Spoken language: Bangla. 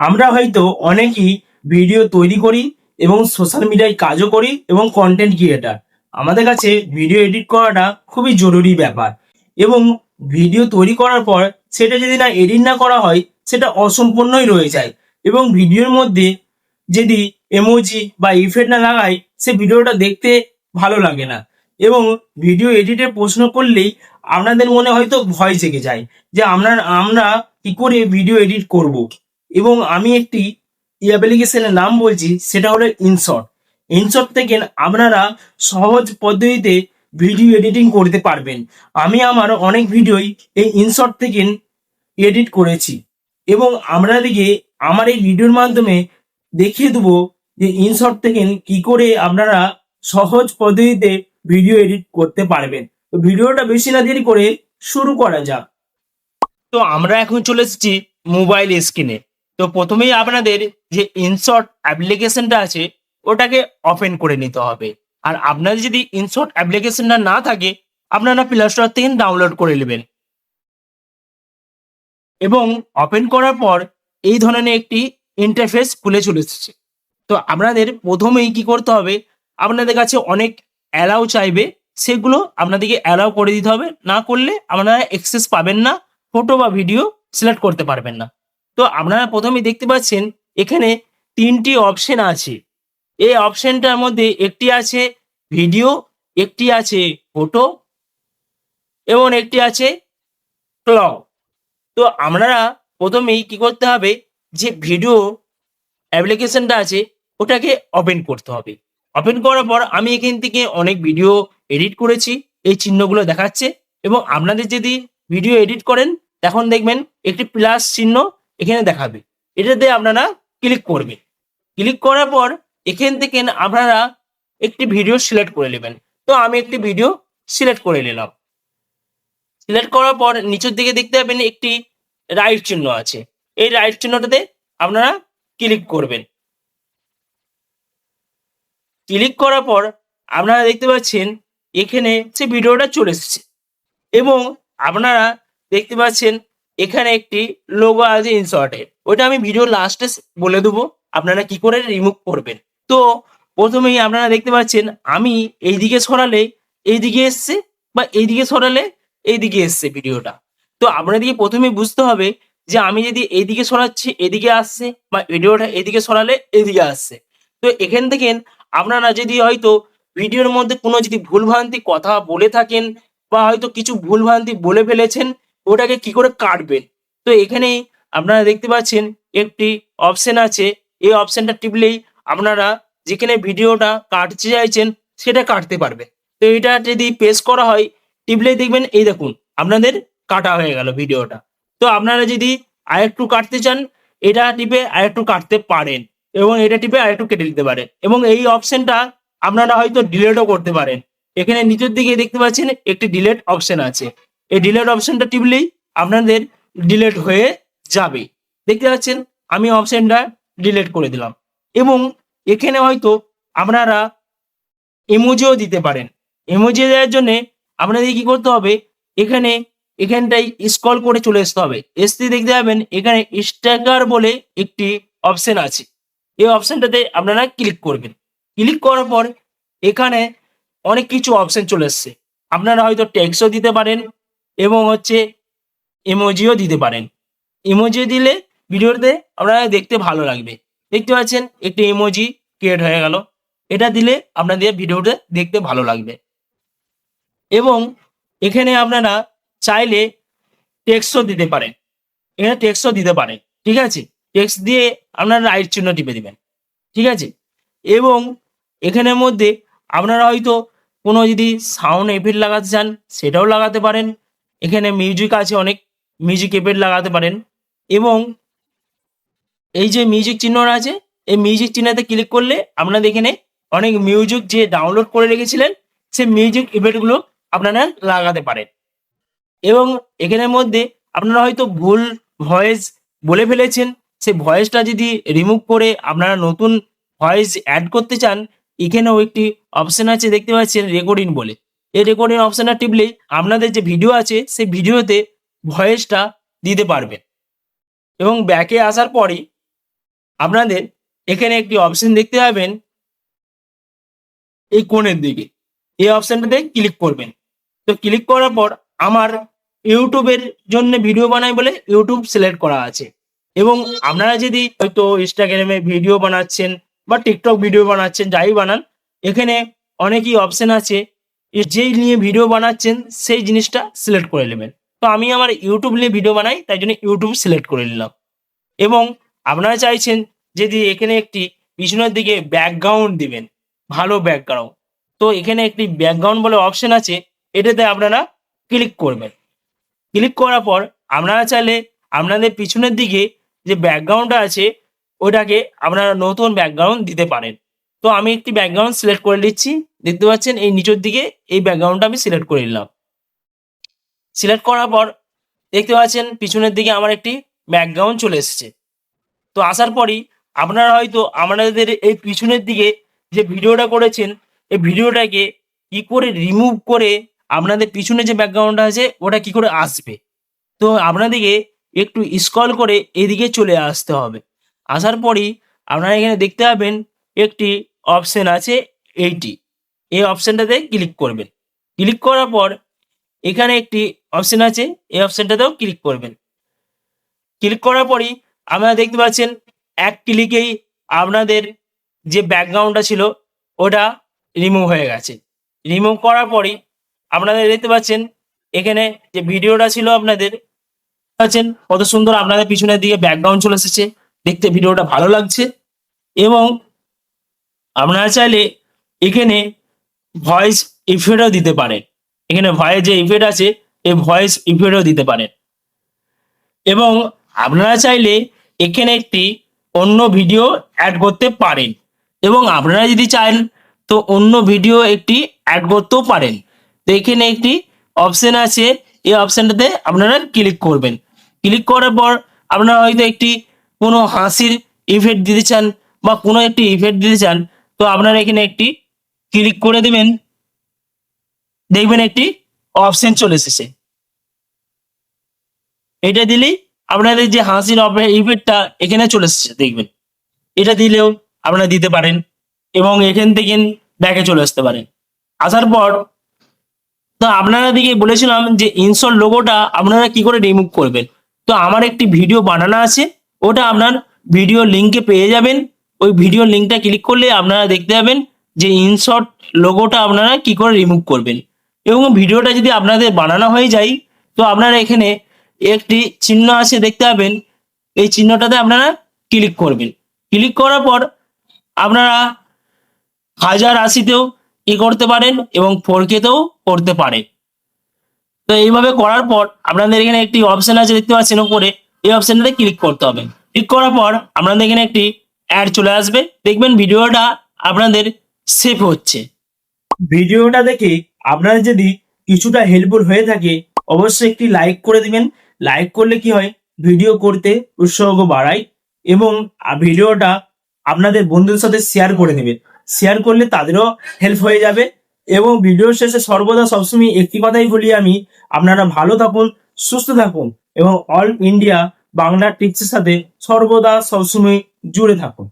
আমরা হয়তো অনেকেই ভিডিও তৈরি করি এবং সোশ্যাল মিডিয়ায় কাজও করি এবং কন্টেন্ট ক্রিয়েটার আমাদের কাছে ভিডিও এডিট করাটা খুবই জরুরি ব্যাপার এবং ভিডিও তৈরি করার পর সেটা যদি না এডিট না করা হয়, সেটা অসম্পূর্ণই রয়ে যায় এবং ভিডিওর মধ্যে যদি এমোজি বা ইফেক্ট না লাগাই সে ভিডিওটা দেখতে ভালো লাগে না এবং ভিডিও এডিটের প্রশ্ন করলেই আপনাদের মনে হয়তো ভয় জেগে যায় যে আমরা আমরা কি করে ভিডিও এডিট করব? এবং আমি একটি অ্যাপ্লিকেশনের নাম বলছি, সেটা হলো ইনশট ইনশট থেকে আপনারা সহজ পদ্ধতিতে ভিডিও এডিটিং করতে পারবেন। আমি আমার অনেক ভিডিওই এই ইনশট থেকে এডিট করেছি এবং আপনাদেরকে আমার এই ভিডিওর মাধ্যমে দেখিয়ে দেবো যে ইনশট থেকে কি করে আপনারা সহজ পদ্ধতিতে ভিডিও এডিট করতে পারবেন। তো ভিডিওটা বেশি না দেরি করে শুরু করা যাক। তো আমরা এখন চলে এসেছি মোবাইল স্ক্রিনে। তো প্রথমেই আপনাদের যে ইনশর্ট অ্যাপ্লিকেশনটা আছে, ওটাকে ওপেন করে নিতে হবে। আর আপনাদের যদি ইনশর্ট অ্যাপ্লিকেশনটা না থাকে, আপনারা প্লে স্টোর থেকে ডাউনলোড করে নেবেন। এবং ওপেন করার পর এই ধরনের একটি ইন্টারফেস খুলে চলে এসেছে। তো আপনাদের প্রথমেই কি করতে হবে, আপনাদের কাছে অনেক অ্যালাউ চাইবে, সেগুলো আপনাদেরকে অ্যালাউ করে দিতে হবে। না করলে আপনারা অ্যাক্সেস পাবেন না ফটো বা ভিডিও সিলেক্ট করতে পারবেন না। তো আপনারা প্রথমে দেখতে পাচ্ছেন এখানে তিনটি অপশন আছে। এই অপশনটার মধ্যে একটি আছে ভিডিও একটি আছে ফটো এবং একটি আছে ক্লক তো আপনারা প্রথমেই কি করতে হবে যে ভিডিও অ্যাপ্লিকেশনটা আছে ওটাকে ওপেন করতে হবে। ওপেন করার পর আমি এখান থেকে অনেক ভিডিও এডিট করেছি, এই চিহ্নগুলো দেখাচ্ছে এবং আপনাদের যদি ভিডিও এডিট করেন, তখন দেখবেন একটি প্লাস চিহ্ন এখানে দেখাবে। এটাতে আপনারা ক্লিক করবেন ক্লিক করার পর এখান থেকে আপনারা একটি ভিডিও সিলেক্ট করে নেবেন। তো আমি একটি ভিডিও সিলেক্ট করে নিলাম। সিলেক্ট করার পর নিচের দিকে দেখতে পাবেন একটি রাইট চিহ্ন আছে। এই রাইট চিহ্নটাতে আপনারা ক্লিক করবেন। ক্লিক করার পর আপনারা দেখতে পাচ্ছেন এখানে সে ভিডিওটা চলে এসেছে। এবং আপনারা দেখতে পাচ্ছেন এখানে একটি লোগো আছে ইনশর্টের ওটা আমি ভিডিও লাস্টে বলে দেবো, আপনারা কি করে রিমুভ করবেন। তো, প্রথমেই আপনারা দেখতে পাচ্ছেন, আমি এইদিকে সরালে এইদিকে এসছে বা এইদিকে সরালে এইদিকে এসছে ভিডিওটা তো আপনাদেরকে প্রথমে বুঝতে হবে যে আমি যদি এইদিকে সরাচ্ছি, এদিকে আসছে বা ভিডিওটা এদিকে সরালে এদিকে আসছে। তো এখান থেকে আপনারা যদি হয়তো ভিডিওর মধ্যে কোনো যদি ভুলভ্রান্তি কথা বলে থাকেন বা হয়তো কিছু ভুলভ্রান্তি বলে ফেলেছেন ওটাকে কি করে কাটবেন? তো এখানেই আপনারা দেখতে পাচ্ছেন একটি অপশন আছে। এই অপশনটা টিপলেই আপনারা যেখানে ভিডিওটা কাটতে চাইছেন সেটা কাটতে পারবে তো এটা যদি পেস করা হয়, টিপলেই দেখবেন এই দেখুন, আপনাদের কাটা হয়ে গেল ভিডিওটা। তো আপনারা যদি আরেকটু কাটতে চান, এটা টিপে আরেকটু কাটতে পারেন এবং এটা টিপে আরেকটু কেটে দিতে পারেন এবং এই অপশনটা আপনারা হয়তো ডিলেটও করতে পারেন। এখানে নিচের দিকে দেখতে পাচ্ছেন একটি ডিলেট অপশন আছে। এই ডিলেট অপশনটা টিপলেই আপনাদের ডিলেট হয়ে যাবে। দেখতে পাচ্ছেন? আমি অপশনটা ডিলেট করে দিলাম। এবং এখানে হয়তো আপনারা ইমোজিও দিতে পারেন। ইমোজি দেওয়ার জন্য আপনাদের কি করতে হবে? এখানে এখানটাই স্ক্রল করে চলে আসতে হবে। এসতে দেখতে পাবেন, এখানে স্ট্যাকার বলে একটি অপশন আছে। এই অপশনটাতে আপনারা ক্লিক করবেন। ক্লিক করার পর এখানে অনেক কিছু অপশন চলে এসছে। আপনারা হয়তো ট্যাক্সও দিতে পারেন। এবং হচ্ছে ইমোজিও দিতে পারেন। ইমোজি দিলে ভিডিওতে আপনারা দেখতে ভালো লাগবে। দেখতে পাচ্ছেন, একটি ইমোজি ক্রিয়েট হয়ে গেল। এটা দিলে আপনাদের ভিডিওটা দেখতে ভালো লাগবে। এবং এখানে আপনারা চাইলে টেক্সটও দিতে পারেন। এখানে টেক্সটও দিতে পারেন, ঠিক আছে? টেক্সট দিয়ে আপনারা রাইট চিহ্ন টিপে দিবেন, ঠিক আছে? এবং এখানের মধ্যে আপনারা হয়তো কোনো যদি সাউন্ড এফেক্ট লাগাতে চান, সেটাও লাগাতে পারেন। এখানে মিউজিক আছে, অনেক মিউজিক এফেক্ট লাগাতে পারেন। এবং এই যে মিউজিক চিহ্নটা আছে, এই মিউজিক চিহ্নতে ক্লিক করলে আপনাদের এখানে অনেক মিউজিক যে ডাউনলোড করে রেখেছিলেন সেই মিউজিক ইফেক্টগুলো আপনারা লাগাতে পারেন। এবং এখানের মধ্যে আপনারা হয়তো ভুল ভয়েস বলে ফেলেছেন সেই ভয়েসটা যদি রিমুভ করে আপনারা নতুন ভয়েস অ্যাড করতে চান, এখানেও একটি অপশন আছে দেখতে পাচ্ছেন রেকর্ডিং বলে। এই রেকর্ডিং অপশনটা টিপলেই আপনাদের যে ভিডিও আছে, সেই ভিডিওতে ভয়েসটা দিতে পারবেন এবং ব্যাকে আসার পরে আপনাদের এখানে একটি অপশন দেখতে পাবেন, এই কোণের দিকে। এই অপশনটাতে ক্লিক করবেন। তো ক্লিক করার পর আমার ইউটিউবের জন্য ভিডিও বানাই বলে ইউটিউব সিলেক্ট করা আছে। এবং আপনারা যদি হয়তো ইনস্টাগ্রামে ভিডিও বানাচ্ছেন বা টিকটক ভিডিও বানাচ্ছেন, যাই বানান, এখানে অনেকই অপশন আছে। যেই নিয়ে ভিডিও বানাচ্ছেন, সেই জিনিসটা সিলেক্ট করে নেবেন। তো আমি আমার ইউটিউব নিয়ে ভিডিও বানাই, তাই জন্য ইউটিউব সিলেক্ট করে নিলাম। এবং আপনারা চাইছেন যদি এখানে একটি পিছনের দিকে ব্যাকগ্রাউন্ড দিবেন, ভালো ব্যাকগ্রাউন্ড তো এখানে একটি ব্যাকগ্রাউন্ড বলে অপশন আছে, এটাতে আপনারা ক্লিক করবেন। ক্লিক করার পর আপনারা চাইলে আপনাদের পিছনের দিকে যে ব্যাকগ্রাউন্ডটা আছে, ওটাকে আপনারা নতুন ব্যাকগ্রাউন্ড দিতে পারেন। তো আমি একটি ব্যাকগ্রাউন্ড সিলেক্ট করে নিচ্ছি। দেখতে পাচ্ছেন, এই নিচের দিকে এই ব্যাকগ্রাউন্ডটা আমি সিলেক্ট করে নিলাম। সিলেক্ট করার পর দেখতে পাচ্ছেন, পিছনের দিকে আমার একটি ব্যাকগ্রাউন্ড চলে এসেছে। তো আসার পরই আপনারা হয়তো আপনাদের এই পিছনের দিকে যে ভিডিওটা করেছেন, এই ভিডিওটাকে কি করে রিমুভ করে আপনাদের পিছনে যে ব্যাকগ্রাউন্ডটা আছে, ওটা কি করে আসবে? তো আপনাদেরকে একটু স্ক্রল করে এদিকে চলে আসতে হবে। আসার পরই আপনারা এখানে দেখতে পাবেন একটি অপশন আছে এইটি এই অপশনটাতে ক্লিক করবেন। ক্লিক করার পর এখানে একটি অপশন আছে, এই অপশনটাতেও ক্লিক করবেন। ক্লিক করার পরই আপনারা দেখতে পাচ্ছেন, এক ক্লিকেই আপনাদের যে ব্যাকগ্রাউন্ডটা ছিল, ওটা রিমুভ হয়ে গেছে। রিমুভ করার পরই আপনাদের দেখতে পাচ্ছেন, এখানে যে ভিডিওটা ছিল আপনাদের, পাচ্ছেন কত সুন্দর আপনাদের পিছনের দিকে ব্যাকগ্রাউন্ড চলে এসেছে। দেখতে ভিডিওটা ভালো লাগছে এবং আপনারা চাইলে এখানে ভয়েস ইফেক্টও দিতে পারেন। এখানে ভয়েস যে ইফেক্ট আছে, এই ভয়েস ইফেক্টও দিতে পারেন। এবং আপনারা চাইলে এখানে একটি অন্য ভিডিও অ্যাড করতে পারেন। এবং আপনারা যদি চান, তো অন্য ভিডিও একটি অ্যাড করতেও পারেন। তো এখানে একটি অপশন আছে, এই অপশানটাতে আপনারা ক্লিক করবেন। ক্লিক করার পর আপনারা হয়তো একটি কোনো হাসির ইফেক্ট দিতে চান বা কোনো একটি ইফেক্ট দিতে চান তো আপনারা এখানে একটি ক্লিক করে দেবেন। দেখবেন একটি অপশন চলে এসেছে। এটা দিলেই আপনাদের যে হাসির ইফেক্টটা এখানে চলে এসেছে, দেখবেন। এটা দিলেও আপনারা দিতে পারেন এবং এখান থেকে ব্যাকে চলে আসতে পারেন। আসার পর, তো আপনারা দিকে বলেছিলাম যে ইনস্টল লোগোটা আপনারা কি করে রিমুভ করবেন? তো আমার একটি ভিডিও বানানো আছে, ওটা আপনার ভিডিও লিঙ্কে পেয়ে যাবেন। ওই ভিডিও লিঙ্কটা ক্লিক করলে আপনারা দেখতে পাবেন যে ইনশর্ট লোগোটা আপনারা কি করে রিমুভ করবেন। এবং ভিডিওটা যদি আপনাদের বানানো হয়ে যায়, তো আপনারা এখানে একটি চিহ্ন আছে দেখতে পাবেন। এই চিহ্নটাতে আপনারা ক্লিক করবেন। ক্লিক করার পর আপনারা হাজার আশিতেও ই করতে পারেন এবং ফোর কেতেও করতে পারেন। তো এইভাবে করার পর আপনাদের এখানে একটি অপশন আছে দেখতে পাচ্ছেন উপরে। এই অপশনটাতে ক্লিক করতে হবে। ক্লিক করার পর আপনাদের এখানে একটি অ্যাড চলে আসবে। দেখবেন ভিডিওটা আপনাদের সেভ হচ্ছে। ভিডিওটা দেখে আপনারা যদি কিছুটা হেল্পফুল হয়ে থাকে, অবশ্যই একটি লাইক করে দিবেন। লাইক করলে কি হয়? ভিডিও করতে উৎসাহ বাড়ায় এবং ভিডিওটা আপনাদের বন্ধুদের সাথে শেয়ার করে নেবেন শেয়ার করলে তাদেরও হেল্প হয়ে যাবে এবং ভিডিও শেষে সর্বদা সবসময় একটি কথাই বলি আমি, আপনারা ভালো থাকুন, সুস্থ থাকুন এবং অল ইন্ডিয়া বাংলা টিপসের সাথে সর্বদা সবসময় জুড়ে থাকুন।